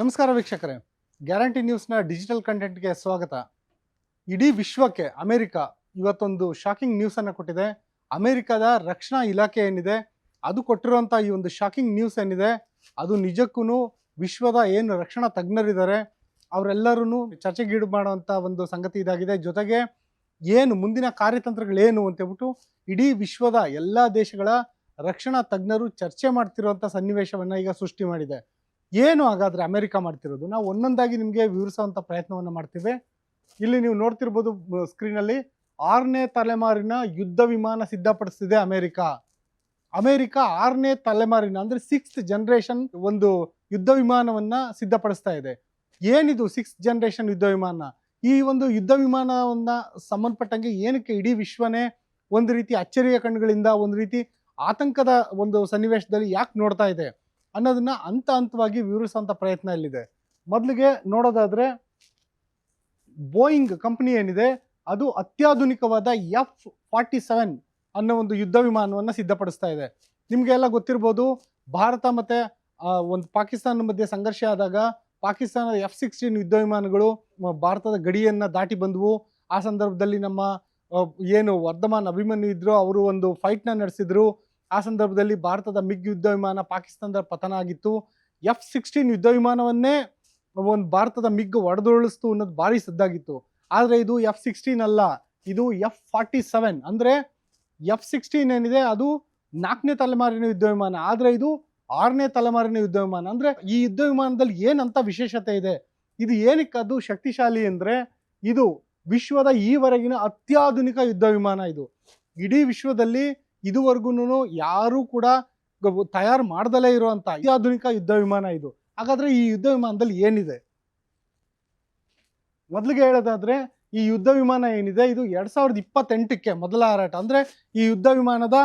ನಮಸ್ಕಾರ ವೀಕ್ಷಕರೇ. Guarantee ನ್ಯೂಸ್ನ digital ಕಂಟೆಂಟ್ಗೆ ಸ್ವಾಗತ. ಇಡೀ ವಿಶ್ವಕ್ಕೆ ಅಮೆರಿಕ ಇವತ್ತೊಂದು ಶಾಕಿಂಗ್ ನ್ಯೂಸನ್ನು ಕೊಟ್ಟಿದೆ. ಅಮೆರಿಕದ ರಕ್ಷಣಾ ಇಲಾಖೆ ಏನಿದೆ, ಅದು ಕೊಟ್ಟಿರುವಂಥ ಈ ಒಂದು ಶಾಕಿಂಗ್ ನ್ಯೂಸ್ ಏನಿದೆ, ಅದು ನಿಜಕ್ಕೂ ವಿಶ್ವದ ಏನು ರಕ್ಷಣಾ ತಜ್ಞರಿದ್ದಾರೆ ಅವರೆಲ್ಲರೂ ಚರ್ಚೆಗೀಡು ಮಾಡುವಂಥ ಒಂದು ಸಂಗತಿ ಇದಾಗಿದೆ. ಜೊತೆಗೆ ಏನು ಮುಂದಿನ ಕಾರ್ಯತಂತ್ರಗಳೇನು ಅಂತೇಳ್ಬಿಟ್ಟು ಇಡೀ ವಿಶ್ವದ ಎಲ್ಲ ದೇಶಗಳ ರಕ್ಷಣಾ ತಜ್ಞರು ಚರ್ಚೆ ಮಾಡ್ತಿರುವಂಥ ಸನ್ನಿವೇಶವನ್ನು ಈಗ ಸೃಷ್ಟಿ ಮಾಡಿದೆ. ಏನು ಹಾಗಾದ್ರೆ ಅಮೆರಿಕ ಮಾಡ್ತಿರೋದು? ನಾವು ಒಂದೊಂದಾಗಿ ನಿಮಗೆ ವಿವರಿಸುವಂಥ ಪ್ರಯತ್ನವನ್ನು ಮಾಡ್ತೀವಿ. ಇಲ್ಲಿ ನೀವು ನೋಡ್ತಿರ್ಬೋದು ಸ್ಕ್ರೀನಲ್ಲಿ ಆರನೇ ತಲೆಮಾರಿನ ಯುದ್ಧ ವಿಮಾನ ಸಿದ್ಧಪಡಿಸ್ತಿದೆ ಅಮೆರಿಕ. ಅಮೆರಿಕ ಆರನೇ ತಲೆಮಾರಿನ ಅಂದ್ರೆ ಸಿಕ್ಸ್ತ್ ಜನರೇಷನ್ ಒಂದು ಯುದ್ಧ ವಿಮಾನವನ್ನ ಸಿದ್ಧಪಡಿಸ್ತಾ ಇದೆ. ಏನಿದು ಸಿಕ್ಸ್ ಜನರೇಷನ್ ಯುದ್ಧ ವಿಮಾನ? ಈ ಒಂದು ಯುದ್ಧ ವಿಮಾನವನ್ನ ಸಂಬಂಧಪಟ್ಟಂಗೆ ಏನಕ್ಕೆ ಇಡೀ ವಿಶ್ವನೇ ಒಂದು ರೀತಿ ಅಚ್ಚರಿಯ ಕಣ್ಣುಗಳಿಂದ ಒಂದು ರೀತಿ ಆತಂಕದ ಒಂದು ಸನ್ನಿವೇಶದಲ್ಲಿ ಯಾಕೆ ನೋಡ್ತಾ ಇದೆ? ಅನ್ನೋದನ್ನ ಹಂತ ಹಂತವಾಗಿ ವಿವರಿಸುವಂಥ ಪ್ರಯತ್ನ ಇಲ್ಲಿದೆ. ಮೊದಲಿಗೆ ನೋಡೋದಾದ್ರೆ ಬೋಯಿಂಗ್ ಕಂಪ್ನಿ ಏನಿದೆ, ಅದು ಅತ್ಯಾಧುನಿಕವಾದ ಎಫ್ ಫಾರ್ಟಿ ಸೆವೆನ್ ಅನ್ನೋ ಒಂದು ಯುದ್ಧ ವಿಮಾನವನ್ನು ಸಿದ್ಧಪಡಿಸ್ತಾ ಇದೆ. ನಿಮಗೆಲ್ಲ ಗೊತ್ತಿರ್ಬೋದು, ಭಾರತ ಮತ್ತೆ ಒಂದು ಪಾಕಿಸ್ತಾನ ಮಧ್ಯೆ ಸಂಘರ್ಷ ಆದಾಗ ಪಾಕಿಸ್ತಾನದ ಎಫ್ ಸಿಕ್ಸ್ಟೀನ್ ಯುದ್ಧ ವಿಮಾನಗಳು ಭಾರತದ ಗಡಿಯನ್ನ ದಾಟಿ ಬಂದವು. ಆ ಸಂದರ್ಭದಲ್ಲಿ ನಮ್ಮ ಏನು ವರ್ಧಮಾನ್ ಅಭಿಮನ್ಯು ಇದ್ರು, ಅವರು ಒಂದು ಫೈಟ್ನ ನಡೆಸಿದ್ರು. ಆ ಸಂದರ್ಭದಲ್ಲಿ ಭಾರತದ ಮಿಗ್ ಯುದ್ಧ ವಿಮಾನ ಪಾಕಿಸ್ತಾನದ ಪತನ ಆಗಿತ್ತು ಎಫ್ ಸಿಕ್ಸ್ಟೀನ್ ಯುದ್ಧ ವಿಮಾನವನ್ನೇ ಒಂದು ಭಾರತದ ಮಿಗ್ ಒಡೆದೊಳಿಸ್ತು ಅನ್ನೋದು ಭಾರಿ ಸದ್ದಾಗಿತ್ತು. ಆದರೆ ಇದು ಎಫ್ ಸಿಕ್ಸ್ಟೀನ್ ಅಲ್ಲ, ಇದು ಎಫ್ ಫಾರ್ಟಿ ಸೆವೆನ್ ಅಂದರೆ ಎಫ್ ಸಿಕ್ಸ್ಟೀನ್ ಏನಿದೆ, ಅದು ನಾಲ್ಕನೇ ತಲೆಮಾರಿನ ಯುದ್ಧ ವಿಮಾನ ಆದರೆ ಇದು ಆರನೇ ತಲೆಮಾರಿನ ಯುದ್ಧ ವಿಮಾನ ಅಂದರೆ ಈ ಯುದ್ಧ ವಿಮಾನದಲ್ಲಿ ಏನಂತ ವಿಶೇಷತೆ ಇದೆ? ಇದು ಏನಕ್ಕೆ ಅದು ಶಕ್ತಿಶಾಲಿ ಅಂದರೆ ಇದು ವಿಶ್ವದ ಈವರೆಗಿನ ಅತ್ಯಾಧುನಿಕ ಯುದ್ಧ ವಿಮಾನ ಇದು. ಇಡೀ ವಿಶ್ವದಲ್ಲಿ ಇದುವರೆಗೂ ಯಾರೂ ಕೂಡ ತಯಾರು ಮಾಡ್ದಲೇ ಇರುವಂತ ಅತ್ಯಾಧುನಿಕ ಯುದ್ಧ ವಿಮಾನ ಇದು. ಹಾಗಾದ್ರೆ ಈ ಯುದ್ಧ ವಿಮಾನದಲ್ಲಿ ಏನಿದೆ? ಮೊದಲಿಗೆ ಹೇಳೋದಾದ್ರೆ ಈ ಯುದ್ಧ ವಿಮಾನ ಏನಿದೆ? ಇದು ಎರಡ್ ಸಾವಿರದ ಇಪ್ಪತ್ತೆಂಟಕ್ಕೆ ಮೊದಲ ಹಾರಾಟ. ಅಂದ್ರೆ ಈ ಯುದ್ಧ ವಿಮಾನದ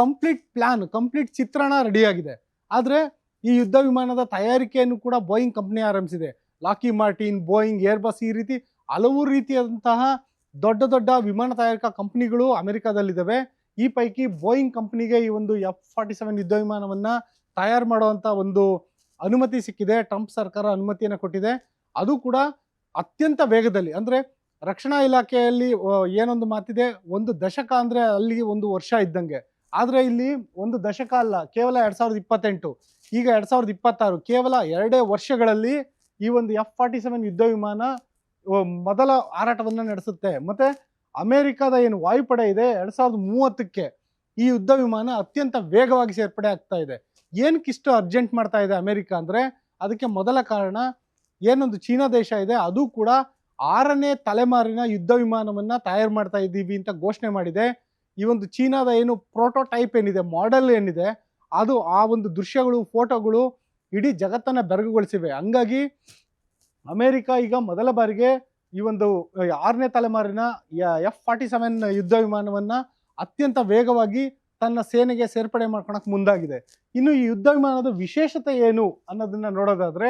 ಕಂಪ್ಲೀಟ್ ಪ್ಲಾನ್, ಕಂಪ್ಲೀಟ್ ಚಿತ್ರಣ ರೆಡಿಯಾಗಿದೆ. ಆದ್ರೆ ಈ ಯುದ್ಧ ವಿಮಾನದ ತಯಾರಿಕೆಯನ್ನು ಕೂಡ ಬೋಯಿಂಗ್ ಕಂಪ್ನಿ ಆರಂಭಿಸಿದೆ. ಲಾಕಿ ಮಾರ್ಟಿನ್, ಬೋಯಿಂಗ್, ಏರ್ಬಸ್ ಈ ರೀತಿ ಹಲವು ರೀತಿಯಾದಂತಹ ದೊಡ್ಡ ದೊಡ್ಡ ವಿಮಾನ ತಯಾರಿಕಾ ಕಂಪ್ನಿಗಳು ಅಮೆರಿಕಾದಲ್ಲಿದ್ದಾವೆ. ಈ ಪೈಕಿ ಬೋಯಿಂಗ್ ಕಂಪನಿಗೆ ಈ ಒಂದು ಎಫ್ ಫಾರ್ಟಿ ಸೆವೆನ್ ಯುದ್ಧ ವಿಮಾನವನ್ನು ತಯಾರು ಮಾಡುವಂತ ಒಂದು ಅನುಮತಿ ಸಿಕ್ಕಿದೆ. ಟ್ರಂಪ್ ಸರ್ಕಾರ ಅನುಮತಿಯನ್ನು ಕೊಟ್ಟಿದೆ. ಅದು ಕೂಡ ಅತ್ಯಂತ ವೇಗದಲ್ಲಿ, ಅಂದ್ರೆ ರಕ್ಷಣಾ ಇಲಾಖೆಯಲ್ಲಿ ಏನೊಂದು ಮಾತಿದೆ, ಒಂದು ದಶಕ ಅಂದ್ರೆ ಅಲ್ಲಿ ಒಂದು ವರ್ಷ ಇದ್ದಂಗೆ. ಆದರೆ ಇಲ್ಲಿ ಒಂದು ದಶಕ ಅಲ್ಲ, ಕೇವಲ ಎರಡ್ ಸಾವಿರದ ಇಪ್ಪತ್ತೆಂಟು. ಈಗ ಎರಡ್ ಸಾವಿರದ ಇಪ್ಪತ್ತಾರು, ಕೇವಲ ಎರಡೇ ವರ್ಷಗಳಲ್ಲಿ ಈ ಒಂದು ಎಫ್ ಫಾರ್ಟಿ ಸೆವೆನ್ ಯುದ್ಧ ವಿಮಾನ ಮೊದಲ ಹಾರಾಟವನ್ನು ನಡೆಸುತ್ತೆ. ಮತ್ತೆ ಅಮೆರಿಕದ ಏನು ವಾಯುಪಡೆ ಇದೆ ಎರಡ್ ಸಾವಿರದ ಮೂವತ್ತಕ್ಕೆ ಈ ಯುದ್ಧ ವಿಮಾನ ಅತ್ಯಂತ ವೇಗವಾಗಿ ಸೇರ್ಪಡೆ ಆಗ್ತಾ ಇದೆ. ಏನಕ್ಕೆ ಇಷ್ಟು ಅರ್ಜೆಂಟ್ ಮಾಡ್ತಾ ಇದೆ ಅಮೆರಿಕ ಅಂದರೆ ಅದಕ್ಕೆ ಮೊದಲ ಕಾರಣ ಏನೊಂದು ಚೀನಾ ದೇಶ ಇದೆ, ಅದು ಕೂಡ ಆರನೇ ತಲೆಮಾರಿನ ಯುದ್ಧ ವಿಮಾನವನ್ನು ತಯಾರು ಮಾಡ್ತಾ ಇದ್ದೀವಿ ಅಂತ ಘೋಷಣೆ ಮಾಡಿದೆ. ಈ ಒಂದು ಚೀನಾದ ಏನು ಪ್ರೋಟೋಟೈಪ್ ಏನಿದೆ ಮಾಡೆಲ್ ಏನಿದೆ, ಅದು ಆ ಒಂದು ದೃಶ್ಯಗಳು ಫೋಟೋಗಳು ಇಡೀ ಜಗತ್ತನ್ನು ಬೆರಗುಗೊಳಿಸಿವೆ. ಹಂಗಾಗಿ ಅಮೇರಿಕಾ ಈಗ ಮೊದಲ ಬಾರಿಗೆ ಈ ಒಂದು ಆರನೇ ತಲೆಮಾರಿನ ಎಫ್ ಫಾರ್ಟಿ ಸೆವೆನ್ ಯುದ್ಧ ವಿಮಾನವನ್ನ ಅತ್ಯಂತ ವೇಗವಾಗಿ ತನ್ನ ಸೇನೆಗೆ ಸೇರ್ಪಡೆ ಮಾಡ್ಕೊಳಕ್ ಮುಂದಾಗಿದೆ. ಇನ್ನು ಈ ಯುದ್ಧ ವಿಮಾನದ ವಿಶೇಷತೆ ಏನು ಅನ್ನೋದನ್ನ ನೋಡೋದಾದ್ರೆ,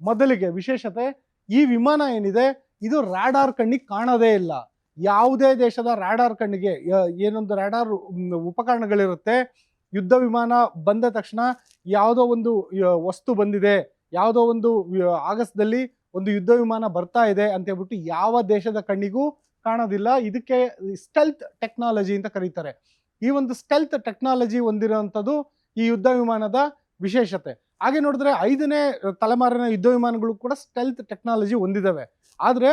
ಮೊದಲಿಗೆ ವಿಶೇಷತೆ, ಈ ವಿಮಾನ ಏನಿದೆ, ಇದು ರಾಡಾರ್ ಕಣ್ಣಿಗೆ ಕಾಣೋದೇ ಇಲ್ಲ. ಯಾವುದೇ ದೇಶದ ರಾಡಾರ್ ಕಣ್ಣಿಗೆ ಏನೊಂದು ರಾಡಾರ್ ಉಪಕರಣಗಳಿರುತ್ತೆ, ಯುದ್ಧ ವಿಮಾನ ಬಂದ ತಕ್ಷಣ ಯಾವುದೋ ಒಂದು ವಸ್ತು ಬಂದಿದೆ, ಯಾವುದೋ ಒಂದು ಆಗಸ್ಟ್ದಲ್ಲಿ ಒಂದು ಯುದ್ಧ ವಿಮಾನ ಬರ್ತಾ ಇದೆ ಅಂತ ಹೇಳ್ಬಿಟ್ಟು ಯಾವ ದೇಶದ ಕಣ್ಣಿಗೂ ಕಾಣೋದಿಲ್ಲ. ಇದಕ್ಕೆ ಸ್ಟೆಲ್ತ್ ಟೆಕ್ನಾಲಜಿ ಅಂತ ಕರೀತಾರೆ. ಈ ಒಂದು ಸ್ಟೆಲ್ತ್ ಟೆಕ್ನಾಲಜಿ ಹೊಂದಿರುವಂಥದ್ದು ಈ ಯುದ್ಧ ವಿಮಾನದ ವಿಶೇಷತೆ. ಹಾಗೆ ನೋಡಿದ್ರೆ ಐದನೇ ತಲೆಮಾರಿನ ಯುದ್ಧ ವಿಮಾನಗಳು ಕೂಡ ಸ್ಟೆಲ್ತ್ ಟೆಕ್ನಾಲಜಿ ಹೊಂದಿದ್ದಾವೆ ಆದರೆ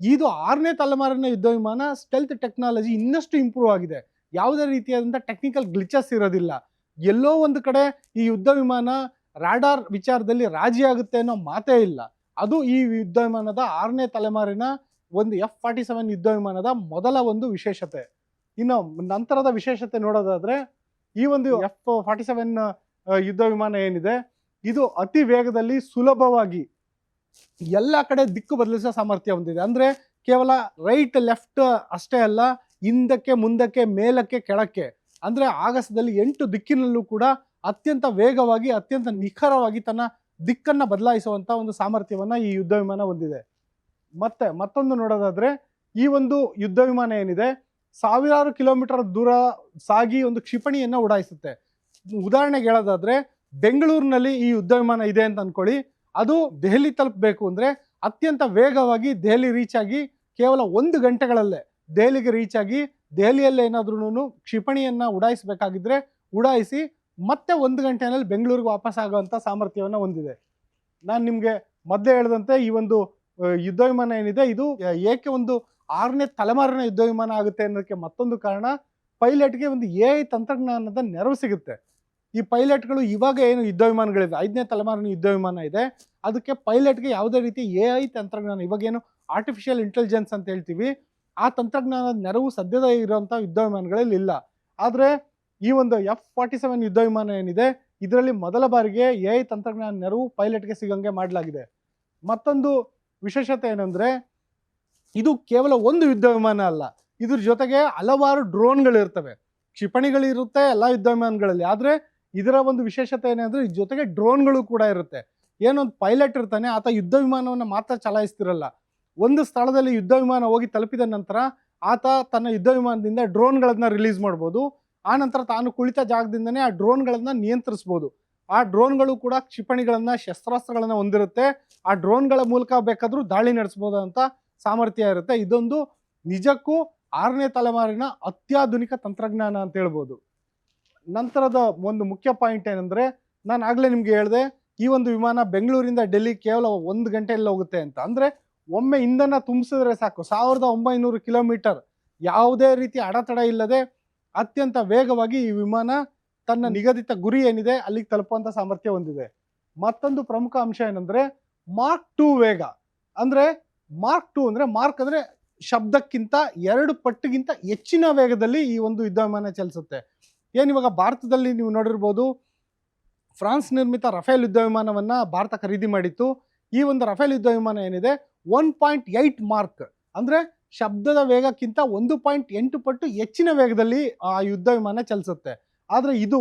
ಇದು ಆರನೇ ತಲೆಮಾರಿನ ಯುದ್ಧ ವಿಮಾನ ಸ್ಟೆಲ್ತ್ ಟೆಕ್ನಾಲಜಿ ಇನ್ನಷ್ಟು ಇಂಪ್ರೂವ್ ಆಗಿದೆ. ಯಾವುದೇ ರೀತಿಯಾದಂಥ ಟೆಕ್ನಿಕಲ್ ಗ್ಲಿಚಸ್ ಇರೋದಿಲ್ಲ. ಎಲ್ಲೋ ಒಂದು ಕಡೆ ಈ ಯುದ್ಧ ವಿಮಾನ ರಾಡಾರ್ ವಿಚಾರದಲ್ಲಿ ರಾಜಿ ಆಗುತ್ತೆ ಅನ್ನೋ ಮಾತೇ ಇಲ್ಲ. ಅದು ಈ ಯುದ್ಧ ವಿಮಾನದ ಆರನೇ ತಲೆಮಾರಿನ ಒಂದು ಎಫ್ ಫಾರ್ಟಿ ಸೆವೆನ್ ಯುದ್ಧ ವಿಮಾನದ ಮೊದಲ ಒಂದು ವಿಶೇಷತೆ. ಇನ್ನು ನಂತರದ ವಿಶೇಷತೆ ನೋಡೋದಾದ್ರೆ ಈ ಒಂದು ಎಫ್ ಫಾರ್ಟಿ ಸೆವೆನ್ ಯುದ್ಧ ವಿಮಾನ ಏನಿದೆ, ಇದು ಅತಿ ವೇಗದಲ್ಲಿ ಸುಲಭವಾಗಿ ಎಲ್ಲ ಕಡೆ ದಿಕ್ಕು ಬದಲಿಸೋ ಸಾಮರ್ಥ್ಯ ಹೊಂದಿದೆ. ಅಂದ್ರೆ ಕೇವಲ ರೈಟ್ ಲೆಫ್ಟ್ ಅಷ್ಟೇ ಅಲ್ಲ, ಹಿಂದಕ್ಕೆ, ಮುಂದಕ್ಕೆ, ಮೇಲಕ್ಕೆ, ಕೆಳಕ್ಕೆ. ಅಂದ್ರೆ ಆಗಸದಲ್ಲಿ ಎಂಟು ದಿಕ್ಕಿನಲ್ಲೂ ಕೂಡ ಅತ್ಯಂತ ವೇಗವಾಗಿ, ಅತ್ಯಂತ ನಿಖರವಾಗಿ ತನ್ನ ದಿಕ್ಕನ್ನ ಬದಲಾಯಿಸುವಂತ ಒಂದು ಸಾಮರ್ಥ್ಯವನ್ನ ಈ ಯುದ್ಧ ವಿಮಾನ ಹೊಂದಿದೆ. ಮತ್ತೆ ಮತ್ತೊಂದು ನೋಡೋದಾದ್ರೆ ಈ ಒಂದು ಯುದ್ಧ ವಿಮಾನ ಏನಿದೆ, ಸಾವಿರಾರು ಕಿಲೋಮೀಟರ್ ದೂರ ಸಾಗಿ ಒಂದು ಕ್ಷಿಪಣಿಯನ್ನ ಉಡಾಯಿಸುತ್ತೆ. ಉದಾಹರಣೆಗೆ ಹೇಳೋದಾದ್ರೆ ಬೆಂಗಳೂರಿನಲ್ಲಿ ಈ ಯುದ್ಧ ವಿಮಾನ ಇದೆ ಅಂತ ಅನ್ಕೊಳ್ಳಿ. ಅದು ದೆಹಲಿ ತಲುಪಬೇಕು ಅಂದ್ರೆ ಅತ್ಯಂತ ವೇಗವಾಗಿ ದೆಹಲಿ ರೀಚ್ ಆಗಿ ಕೇವಲ ಒಂದು ಗಂಟೆಗಳಲ್ಲೇ ದೆಹಲಿಗೆ ರೀಚ್ ಆಗಿ ದೆಹಲಿಯಲ್ಲೇ ಏನಾದ್ರೂ ಕ್ಷಿಪಣಿಯನ್ನ ಉಡಾಯಿಸಬೇಕಾಗಿದ್ರೆ ಉಡಾಯಿಸಿ ಮತ್ತೆ ಒಂದು ಗಂಟೆನಲ್ಲಿ ಬೆಂಗಳೂರಿಗೆ ವಾಪಸ್ ಆಗುವಂಥ ಸಾಮರ್ಥ್ಯವನ್ನು ಹೊಂದಿದೆ. ನಾನು ನಿಮಗೆ ಮೊದಲೇ ಹೇಳಿದಂತೆ ಈ ಒಂದು ಯುದ್ಧ ವಿಮಾನ ಏನಿದೆ, ಇದು ಏಕೆ ಒಂದು ಆರನೇ ತಲೆಮಾರಿನ ಯುದ್ಧ ವಿಮಾನ ಆಗುತ್ತೆ ಅನ್ನೋದಕ್ಕೆ ಮತ್ತೊಂದು ಕಾರಣ, ಪೈಲಟ್ಗೆ ಒಂದು ಎ ತಂತ್ರಜ್ಞಾನದ ನೆರವು ಸಿಗುತ್ತೆ. ಈ ಪೈಲಟ್ಗಳು ಇವಾಗ ಏನು ಯುದ್ಧ ವಿಮಾನಗಳಿವೆ ಐದನೇ ತಲೆಮಾರಿನ ಯುದ್ಧ ವಿಮಾನ ಇದೆ, ಅದಕ್ಕೆ ಪೈಲಟ್ಗೆ ಯಾವುದೇ ರೀತಿ ಎ ಐ ತಂತ್ರಜ್ಞಾನ ಇವಾಗೇನು ಆರ್ಟಿಫಿಷಿಯಲ್ ಇಂಟೆಲಿಜೆನ್ಸ್ ಅಂತ ಹೇಳ್ತೀವಿ, ಆ ತಂತ್ರಜ್ಞಾನದ ನೆರವು ಸದ್ಯದ ಇರುವಂಥ ಯುದ್ಧ ವಿಮಾನಗಳಲ್ಲಿ ಇಲ್ಲ. ಆದರೆ ಈ ಒಂದು ಎಫ್ ಫಾರ್ಟಿ ಸೆವೆನ್ ಯುದ್ಧ ವಿಮಾನ ಏನಿದೆ, ಇದರಲ್ಲಿ ಮೊದಲ ಬಾರಿಗೆ ಎ ಐ ತಂತ್ರಜ್ಞಾನ ನೆರವು ಪೈಲಟ್ಗೆ ಸಿಗಂಗೆ ಮಾಡಲಾಗಿದೆ. ಮತ್ತೊಂದು ವಿಶೇಷತೆ ಏನಂದ್ರೆ, ಇದು ಕೇವಲ ಒಂದು ಯುದ್ಧ ವಿಮಾನ ಅಲ್ಲ, ಇದ್ರ ಜೊತೆಗೆ ಹಲವಾರು ಡ್ರೋನ್ಗಳಿರ್ತವೆ. ಕ್ಷಿಪಣಿಗಳಿರುತ್ತೆ ಎಲ್ಲ ಯುದ್ಧ ವಿಮಾನಗಳಲ್ಲಿ ಆದರೆ ಇದರ ಒಂದು ವಿಶೇಷತೆ ಏನಂದ್ರೆ, ಇದ್ರ ಜೊತೆಗೆ ಡ್ರೋನ್ಗಳು ಕೂಡ ಇರುತ್ತೆ. ಏನೊಂದು ಪೈಲಟ್ ಇರ್ತಾನೆ, ಆತ ಯುದ್ಧ ವಿಮಾನವನ್ನು ಮಾತ್ರ ಚಲಾಯಿಸ್ತಿರಲ್ಲ. ಒಂದು ಸ್ಥಳದಲ್ಲಿ ಯುದ್ಧ ವಿಮಾನ ಹೋಗಿ ತಲುಪಿದ ನಂತರ ಆತ ತನ್ನ ಯುದ್ಧ ವಿಮಾನದಿಂದ ಡ್ರೋನ್ಗಳನ್ನ ರಿಲೀಸ್ ಮಾಡ್ಬೋದು. ಆ ನಂತರ ತಾನು ಕುಳಿತ ಜಾಗದಿಂದನೇ ಆ ಡ್ರೋನ್ಗಳನ್ನು ನಿಯಂತ್ರಿಸ್ಬೋದು. ಆ ಡ್ರೋನ್ಗಳು ಕೂಡ ಕ್ಷಿಪಣಿಗಳನ್ನು, ಶಸ್ತ್ರಾಸ್ತ್ರಗಳನ್ನು ಹೊಂದಿರುತ್ತೆ. ಆ ಡ್ರೋನ್ಗಳ ಮೂಲಕ ಬೇಕಾದರೂ ದಾಳಿ ನಡೆಸ್ಬೋದು ಅಂತ ಸಾಮರ್ಥ್ಯ ಇರುತ್ತೆ. ಇದೊಂದು ನಿಜಕ್ಕೂ ಆರನೇ ತಲೆಮಾರಿನ ಅತ್ಯಾಧುನಿಕ ತಂತ್ರಜ್ಞಾನ ಅಂತ ಹೇಳ್ಬೋದು. ನಂತರದ ಒಂದು ಮುಖ್ಯ ಪಾಯಿಂಟ್ ಏನಂದ್ರೆ, ನಾನು ಆಗಲೇ ನಿಮಗೆ ಹೇಳಿದೆ, ಈ ಒಂದು ವಿಮಾನ ಬೆಂಗಳೂರಿಂದ ಡೆಲ್ಲಿ ಕೇವಲ ಒಂದು ಗಂಟೆಯಲ್ಲಿ ಹೋಗುತ್ತೆ ಅಂತ. ಅಂದ್ರೆ ಒಮ್ಮೆ ಇಂಧನ ತುಂಬಿಸಿದ್ರೆ ಸಾಕು. ಸಾವಿರದ ಒಂಬೈನೂರು ಕಿಲೋಮೀಟರ್ ಯಾವುದೇ ರೀತಿ ಅಡೆತಡೆ ಇಲ್ಲದೆ ಅತ್ಯಂತ ವೇಗವಾಗಿ ಈ ವಿಮಾನ ತನ್ನ ನಿಗದಿತ ಗುರಿ ಏನಿದೆ ಅಲ್ಲಿಗೆ ತಲುಪುವಂತ ಸಾಮರ್ಥ್ಯ ಹೊಂದಿದೆ. ಮತ್ತೊಂದು ಪ್ರಮುಖ ಅಂಶ ಏನಂದ್ರೆ ಮಾರ್ಕ್ ಟೂ ವೇಗ. ಅಂದ್ರೆ ಮಾರ್ಕ್ ಟು ಅಂದ್ರೆ ಮಾರ್ಕ್ ಅಂದ್ರೆ ಶಬ್ದಕ್ಕಿಂತ ಎರಡು ಪಟ್ಟಿಗಿಂತ ಹೆಚ್ಚಿನ ವೇಗದಲ್ಲಿ ಈ ಒಂದು ಯುದ್ಧ ವಿಮಾನ ಚಲಿಸುತ್ತೆ ಏನಿವಾಗ ಭಾರತದಲ್ಲಿ ನೀವು ನೋಡಿರ್ಬೋದು ಫ್ರಾನ್ಸ್ ನಿರ್ಮಿತ ರಫೇಲ್ ಯುದ್ಧ ವಿಮಾನವನ್ನ ಭಾರತ ಖರೀದಿ ಮಾಡಿತ್ತು. ಈ ಒಂದು ರಫೇಲ್ ಯುದ್ಧ ವಿಮಾನ ಏನಿದೆ? ಒನ್ ಪಾಯಿಂಟ್ ಏಯ್ಟ್ ಮಾರ್ಕ್ ಅಂದ್ರೆ ಶಬ್ದದ ವೇಗಕ್ಕಿಂತ ಒಂದು ಪಾಯಿಂಟ್ ಎಂಟು ಪಟ್ಟು ಹೆಚ್ಚಿನ ವೇಗದಲ್ಲಿ ಆ ಯುದ್ಧ ವಿಮಾನ ಚಲಿಸುತ್ತೆ. ಆದರೆ ಇದು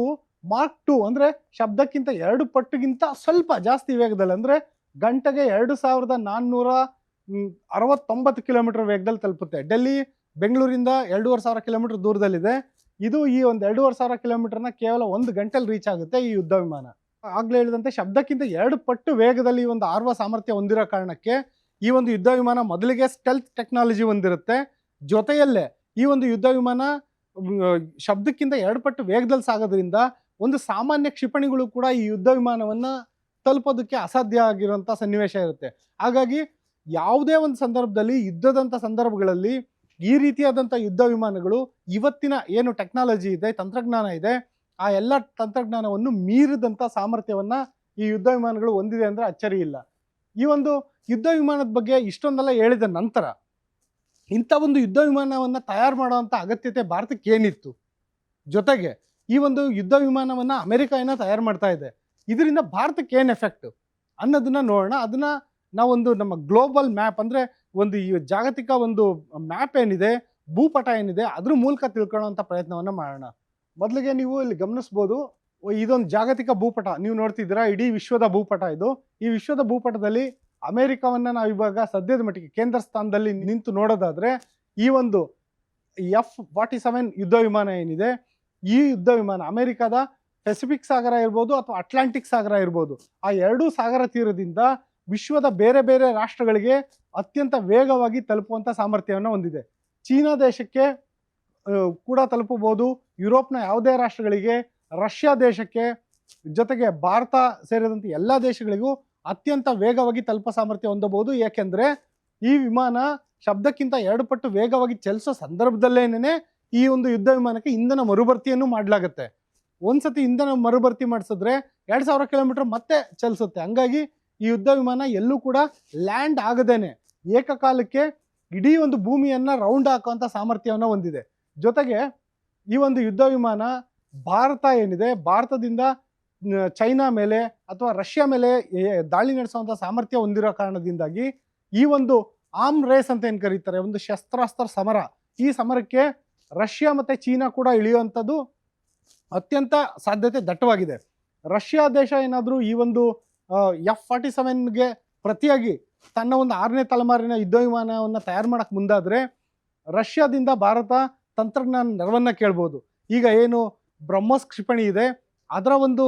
ಮಾರ್ಕ್ ಟು ಅಂದರೆ ಶಬ್ದಕ್ಕಿಂತ ಎರಡು ಪಟ್ಟುಗಿಂತ ಸ್ವಲ್ಪ ಜಾಸ್ತಿ ವೇಗದಲ್ಲಿ ಅಂದರೆ ಗಂಟೆಗೆ ಎರಡು ಸಾವಿರದ ನಾನ್ನೂರ ಅರವತ್ತೊಂಬತ್ತು ಕಿಲೋಮೀಟರ್ ವೇಗದಲ್ಲಿ ತಲುಪುತ್ತೆ. ಡೆಲ್ಲಿ, ಬೆಂಗಳೂರಿಂದ ಎರಡೂವರೆ ಸಾವಿರ ಕಿಲೋಮೀಟರ್ ದೂರದಲ್ಲಿದೆ. ಇದು ಈ ಒಂದು ಎರಡೂವರೆ ಸಾವಿರ ಕಿಲೋಮೀಟರ್ನ ಕೇವಲ ಒಂದು ಗಂಟೆಲಿ ರೀಚ್ ಆಗುತ್ತೆ ಈ ಯುದ್ಧ ವಿಮಾನ. ಆಗ್ಲೇ ಹೇಳಿದಂತೆ ಶಬ್ದಕ್ಕಿಂತ ಎರಡು ಪಟ್ಟು ವೇಗದಲ್ಲಿ ಒಂದು ಆರ್ವ ಸಾಮರ್ಥ್ಯ ಹೊಂದಿರೋ ಕಾರಣಕ್ಕೆ ಈ ಒಂದು ಯುದ್ಧ ವಿಮಾನ ಮೊದಲಿಗೆ ಸ್ಟೆಲ್ತ್ ಟೆಕ್ನಾಲಜಿ ಹೊಂದಿರುತ್ತೆ ಜೊತೆಯಲ್ಲೇ ಈ ಒಂದು ಯುದ್ಧ ವಿಮಾನ ಶಬ್ದಕ್ಕಿಂತ ಎರಡು ಪಟ್ಟು ವೇಗದಲ್ಲಿ ಸಾಗೋದ್ರಿಂದ ಒಂದು ಸಾಮಾನ್ಯ ಕ್ಷಿಪಣಿಗಳು ಕೂಡ ಈ ಯುದ್ಧ ವಿಮಾನವನ್ನ ತಲುಪೋದಕ್ಕೆ ಅಸಾಧ್ಯ ಆಗಿರುವಂತ ಸನ್ನಿವೇಶ ಇರುತ್ತೆ. ಹಾಗಾಗಿ ಯಾವುದೇ ಒಂದು ಸಂದರ್ಭದಲ್ಲಿ, ಯುದ್ಧದಂತ ಸಂದರ್ಭಗಳಲ್ಲಿ ಈ ರೀತಿಯಾದಂಥ ಯುದ್ಧ ವಿಮಾನಗಳು ಇವತ್ತಿನ ಏನು ಟೆಕ್ನಾಲಜಿ ಇದೆ, ತಂತ್ರಜ್ಞಾನ ಇದೆ, ಆ ಎಲ್ಲ ತಂತ್ರಜ್ಞಾನವನ್ನು ಮೀರಿದಂಥ ಸಾಮರ್ಥ್ಯವನ್ನ ಈ ಯುದ್ಧ ವಿಮಾನಗಳು ಹೊಂದಿದೆ ಅಂದ್ರೆ ಅಚ್ಚರಿ ಇಲ್ಲ. ಈ ಒಂದು ಯುದ್ಧ ವಿಮಾನದ ಬಗ್ಗೆ ಇಷ್ಟೊಂದೆಲ್ಲ ಹೇಳಿದ ನಂತರ ಇಂಥ ಒಂದು ಯುದ್ಧ ವಿಮಾನವನ್ನ ತಯಾರು ಮಾಡುವಂಥ ಅಗತ್ಯತೆ ಭಾರತಕ್ಕೆ ಏನಿತ್ತು? ಜೊತೆಗೆ ಈ ಒಂದು ಯುದ್ಧ ವಿಮಾನವನ್ನ ಅಮೆರಿಕ ಏನೋ ತಯಾರು ಮಾಡ್ತಾ ಇದೆ. ಇದರಿಂದ ಭಾರತಕ್ಕೆ ಏನು ಎಫೆಕ್ಟ್ ಅನ್ನೋದನ್ನ ನೋಡೋಣ. ಅದನ್ನ ನಾವೊಂದು ನಮ್ಮ ಗ್ಲೋಬಲ್ ಮ್ಯಾಪ್ ಅಂದ್ರೆ ಒಂದು ಈ ಜಾಗತಿಕ ಒಂದು ಮ್ಯಾಪ್ ಏನಿದೆ, ಭೂಪಟ ಏನಿದೆ, ಅದ್ರ ಮೂಲಕ ತಿಳ್ಕೊಳ್ಳೋಂಥ ಪ್ರಯತ್ನವನ್ನ ಮಾಡೋಣ. ಮೊದಲಿಗೆ ನೀವು ಇಲ್ಲಿ ಗಮನಿಸ್ಬೋದು ಇದೊಂದು ಜಾಗತಿಕ ಭೂಪಟ. ನೀವು ನೋಡ್ತಿದ್ದೀರಾ? ಇಡೀ ವಿಶ್ವದ ಭೂಪಟ ಇದು. ಈ ವಿಶ್ವದ ಭೂಪಟದಲ್ಲಿ ಅಮೆರಿಕವನ್ನ ನಾವು ಇವಾಗ ಸದ್ಯದ ಮಟ್ಟಿಗೆ ಕೇಂದ್ರ ಸ್ಥಾನದಲ್ಲಿ ನಿಂತು ನೋಡೋದಾದ್ರೆ, ಈ ಒಂದು ಎಫ್ ಫಾರ್ಟಿ ಸೆವೆನ್ ಯುದ್ಧ ವಿಮಾನ ಏನಿದೆ, ಈ ಯುದ್ಧ ವಿಮಾನ ಅಮೆರಿಕದ ಪೆಸಿಫಿಕ್ ಸಾಗರ ಇರ್ಬೋದು ಅಥವಾ ಅಟ್ಲಾಂಟಿಕ್ ಸಾಗರ ಇರ್ಬೋದು, ಆ ಎರಡೂ ಸಾಗರ ತೀರದಿಂದ ವಿಶ್ವದ ಬೇರೆ ಬೇರೆ ರಾಷ್ಟ್ರಗಳಿಗೆ ಅತ್ಯಂತ ವೇಗವಾಗಿ ತಲುಪುವಂತ ಸಾಮರ್ಥ್ಯವನ್ನು ಹೊಂದಿದೆ. ಚೀನಾ ದೇಶಕ್ಕೆ ಕೂಡ ತಲುಪಬಹುದು. ಯುರೋಪ್ನ ಯಾವುದೇ ರಾಷ್ಟ್ರಗಳಿಗೆ ರಷ್ಯಾ ದೇಶಕ್ಕೆ ಜೊತೆಗೆ ಭಾರತ ಸೇರಿದಂತೆ ಎಲ್ಲ ದೇಶಗಳಿಗೂ ಅತ್ಯಂತ ವೇಗವಾಗಿ ತಲುಪ ಸಾಮರ್ಥ್ಯ ಹೊಂದಬಹುದು. ಏಕೆಂದರೆ ಈ ವಿಮಾನ ಶಬ್ದಕ್ಕಿಂತ ಎರಡು ಪಟ್ಟು ವೇಗವಾಗಿ ಚಲಿಸೋ ಸಂದರ್ಭದಲ್ಲೇನೆ ಈ ಒಂದು ಯುದ್ಧ ವಿಮಾನಕ್ಕೆ ಇಂಧನ ಮರುಭರ್ತಿಯನ್ನು ಮಾಡಲಾಗುತ್ತೆ. ಒಂದ್ಸತಿ ಇಂಧನ ಮರುಭರ್ತಿ ಮಾಡಿಸಿದ್ರೆ ಎರಡ್ ಸಾವಿರ ಕಿಲೋಮೀಟರ್ ಮತ್ತೆ ಚಲಿಸುತ್ತೆ. ಹಂಗಾಗಿ ಈ ಯುದ್ಧ ವಿಮಾನ ಎಲ್ಲೂ ಕೂಡ ಲ್ಯಾಂಡ್ ಆಗದೇನೆ. ಏಕಕಾಲಕ್ಕೆ ಇಡೀ ಒಂದು ಭೂಮಿಯನ್ನು ರೌಂಡ್ ಹಾಕುವಂತ ಸಾಮರ್ಥ್ಯವನ್ನ ಹೊಂದಿದೆ. ಜೊತೆಗೆ ಈ ಒಂದು ಯುದ್ಧ ವಿಮಾನ ಭಾರತ ಏನಿದೆ, ಭಾರತದಿಂದ ಚೈನಾ ಮೇಲೆ ಅಥವಾ ರಷ್ಯಾ ಮೇಲೆ ದಾಳಿ ನಡೆಸುವಂತ ಸಾಮರ್ಥ್ಯ ಹೊಂದಿರೋ ಕಾರಣದಿಂದಾಗಿ ಈ ಒಂದು ಆಮ್ ರೇಸ್ ಅಂತ ಏನು ಕರೀತಾರೆ, ಒಂದು ಶಸ್ತ್ರಾಸ್ತ್ರ ಸಮರ. ಈ ಸಮರಕ್ಕೆ ರಷ್ಯಾ ಮತ್ತೆ ಚೀನಾ ಕೂಡ ಇಳಿಯುವಂಥದ್ದು ಅತ್ಯಂತ ಸಾಧ್ಯತೆ ದಟ್ಟವಾಗಿದೆ. ರಷ್ಯಾ ದೇಶ ಏನಾದರೂ ಈ ಒಂದು ಎಫ್ ಫಾರ್ಟಿ ಸೆವೆನ್ಗೆ ಪ್ರತಿಯಾಗಿ ತನ್ನ ಒಂದು ಆರನೇ ತಲೆಮಾರಿನ ಯುದ್ಧ ವಿಮಾನವನ್ನು ತಯಾರು ಮಾಡಕ್ ಮುಂದಾದ್ರೆ ರಷ್ಯಾದಿಂದ ಭಾರತ ತಂತ್ರಜ್ಞಾನ ನೆರವನ್ನ ಕೇಳ್ಬೋದು. ಈಗ ಏನು ಬ್ರಹ್ಮೋಸ್ ಕ್ಷಿಪಣಿ ಇದೆ. ಅದರ ಒಂದು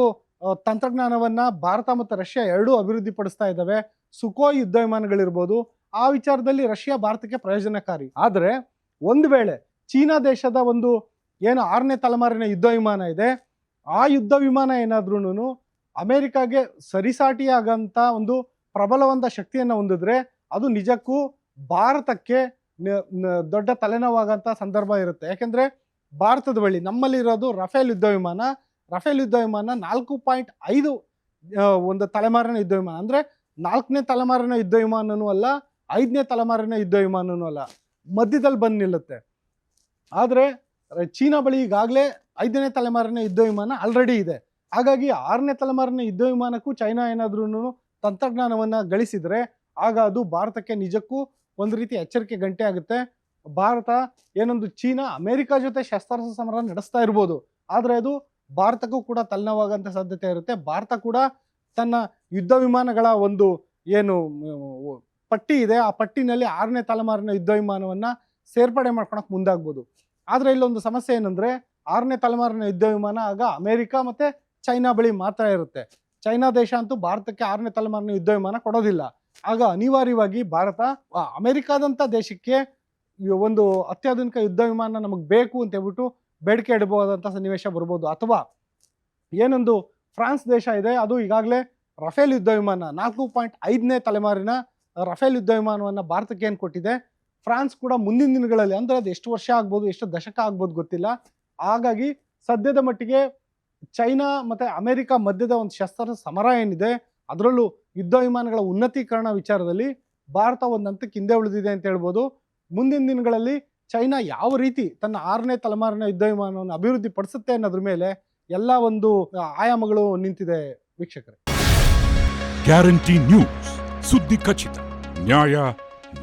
ತಂತ್ರಜ್ಞಾನವನ್ನು ಭಾರತ ಮತ್ತು ರಷ್ಯಾ ಎರಡೂ ಅಭಿವೃದ್ಧಿ ಪಡಿಸ್ತಾ ಇದ್ದಾವೆ. ಸುಖೋಯ್ ಯುದ್ಧ ವಿಮಾನಗಳಿರ್ಬೋದು. ಆ ವಿಚಾರದಲ್ಲಿ ರಷ್ಯಾ ಭಾರತಕ್ಕೆ ಪ್ರಯೋಜನಕಾರಿ. ಆದರೆ, ಒಂದು ವೇಳೆ ಚೀನಾ ದೇಶದ ಒಂದು ಏನು ಆರನೇ ತಲೆಮಾರಿನ ಯುದ್ಧ ವಿಮಾನ ಇದೆ, ಆ ಯುದ್ಧ ವಿಮಾನ ಏನಾದ್ರೂ ಅಮೆರಿಕಾಗೆ ಸರಿಸಾಟಿಯಾಗಂಥ ಒಂದು ಪ್ರಬಲವಂತ ಶಕ್ತಿಯನ್ನು ಹೊಂದಿದ್ರೆ ಅದು ನಿಜಕ್ಕೂ ಭಾರತಕ್ಕೆ ದೊಡ್ಡ ತಲೆನೋವಾಗಂತ ಸಂದರ್ಭ ಇರುತ್ತೆ. ಯಾಕೆಂದ್ರೆ ಭಾರತದ ಬಳಿ ನಮ್ಮಲ್ಲಿರೋದು ರಫೇಲ್ ಯುದ್ಧ ವಿಮಾನ. ರಫೇಲ್ ಯುದ್ಧ ವಿಮಾನ ನಾಲ್ಕು ಪಾಯಿಂಟ್ ಐದು ಒಂದು ತಲೆಮಾರಿನ ಯುದ್ಧ ವಿಮಾನ. ಅಂದ್ರೆ ನಾಲ್ಕನೇ ತಲೆಮಾರಿನ ಯುದ್ಧ ವಿಮಾನನೂ ಅಲ್ಲ, ಐದನೇ ತಲೆಮಾರಿನ ಯುದ್ಧ ವಿಮಾನನೂ ಅಲ್ಲ. ಮಧ್ಯದಲ್ಲಿ ಬಂದು ನಿಲ್ಲುತ್ತೆ. ಆದರೆ ಚೀನಾ ಬಳಿ ಈಗಾಗಲೇ ಐದನೇ ತಲೆಮಾರಿನ ಯುದ್ಧ ವಿಮಾನ ಆಲ್ರೆಡಿ ಇದೆ. ಹಾಗಾಗಿ ಆರನೇ ತಲೆಮಾರಿನ ಯುದ್ಧ ವಿಮಾನಕ್ಕೂ ಚೈನಾ ಏನಾದ್ರೂ ತಂತ್ರಜ್ಞಾನವನ್ನ ಗಳಿಸಿದರೆ, ಆಗ ಅದು ಭಾರತಕ್ಕೆ ನಿಜಕ್ಕೂ ಒಂದು ರೀತಿ ಎಚ್ಚರಿಕೆ ಗಂಟೆ ಆಗುತ್ತೆ. ಭಾರತ ಏನೊಂದು ಚೀನಾ, ಅಮೆರಿಕ ಜೊತೆ ಶಸ್ತ್ರಾಸ್ತ್ರ ಸಮರ ನಡೆಸ್ತಾ ಇರ್ಬೋದು. ಆದರೆ ಅದು ಭಾರತಕ್ಕೂ ಕೂಡ ತಲೆನೋವಾಗಂತ ಸಾಧ್ಯತೆ ಇರುತ್ತೆ. ಭಾರತ ಕೂಡ ತನ್ನ ಯುದ್ಧ ವಿಮಾನಗಳ ಒಂದು ಏನು ಪಟ್ಟಿ ಇದೆ. ಆ ಪಟ್ಟಿನಲ್ಲಿ ಆರನೇ ತಲೆಮಾರಿನ ಯುದ್ಧ ವಿಮಾನವನ್ನ ಸೇರ್ಪಡೆ ಮಾಡ್ಕೊಳಕ್ ಮುಂದಾಗ್ಬೋದು. ಆದರೆ ಇಲ್ಲೊಂದು ಸಮಸ್ಯೆ ಏನಂದ್ರೆ, ಆರನೇ ತಲೆಮಾರಿನ ಯುದ್ಧ ವಿಮಾನ ಆಗ ಅಮೆರಿಕ ಮತ್ತೆ ಚೈನಾ ಬಳಿ ಮಾತ್ರ ಇರುತ್ತೆ. ಚೈನಾ ದೇಶ ಅಂತೂ ಭಾರತಕ್ಕೆ ಆರನೇ ತಲೆಮಾರಿನ ಯುದ್ಧ ವಿಮಾನ ಕೊಡೋದಿಲ್ಲ. ಆಗ ಅನಿವಾರ್ಯವಾಗಿ ಭಾರತ ಅಮೇರಿಕಾದಂಥ ದೇಶಕ್ಕೆ ಒಂದು ಅತ್ಯಾಧುನಿಕ ಯುದ್ಧ ವಿಮಾನ ನಮಗೆ ಬೇಕು ಅಂತ ಹೇಳ್ಬಿಟ್ಟು ಬೇಡಿಕೆ ಇಡಬಹುದಂಥ ಸನ್ನಿವೇಶ ಬರ್ಬೋದು. ಅಥವಾ ಏನೊಂದು ಫ್ರಾನ್ಸ್ ದೇಶ ಇದೆ, ಅದು ಈಗಾಗಲೇ ರಫೇಲ್ ಯುದ್ಧ ವಿಮಾನ ನಾಲ್ಕು ಪಾಯಿಂಟ್ ಐದನೇ ತಲೆಮಾರಿನ ರಫೇಲ್ ಯುದ್ಧ ವಿಮಾನವನ್ನು ಭಾರತಕ್ಕೆ ಏನು ಕೊಟ್ಟಿದೆ? ಫ್ರಾನ್ಸ್ ಕೂಡ ಮುಂದಿನ ದಿನಗಳಲ್ಲಿ, ಅಂದರೆ ಅದು ಎಷ್ಟು ವರ್ಷ ಆಗ್ಬೋದು, ಎಷ್ಟು ದಶಕ ಆಗ್ಬೋದು ಗೊತ್ತಿಲ್ಲ. ಹಾಗಾಗಿ ಸದ್ಯದ ಮಟ್ಟಿಗೆ ಚೈನಾ ಮತ್ತು ಅಮೆರಿಕ ಮಧ್ಯದ ಒಂದು ಶಸ್ತ್ರ ಸಮರ ಏನಿದೆ, ಅದರಲ್ಲೂ ಯುದ್ಧ ವಿಮಾನಗಳ ಉನ್ನತೀಕರಣ ವಿಚಾರದಲ್ಲಿ ಭಾರತ ಒಂದು ಹಂತಕ್ಕೆ ಹಿಂದೆ ಉಳಿದಿದೆ ಅಂತ ಹೇಳ್ಬೋದು. ಮುಂದಿನ ದಿನಗಳಲ್ಲಿ ಚೈನಾ ಯಾವ ರೀತಿ ತನ್ನ ಆರನೇ ತಲೆಮಾರಿನ ಯುದ್ಧ ವಿಮಾನವನ್ನು ಅಭಿವೃದ್ಧಿ ಪಡಿಸುತ್ತೆ ಅನ್ನೋದ್ರ ಮೇಲೆ ಎಲ್ಲ ಒಂದು ಆಯಾಮಗಳು ನಿಂತಿದೆ ವೀಕ್ಷಕರೇ. Guarantee News. ಸುದ್ದಿ ಖಚಿತ, ನ್ಯಾಯ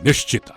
ನಿಶ್ಚಿತ.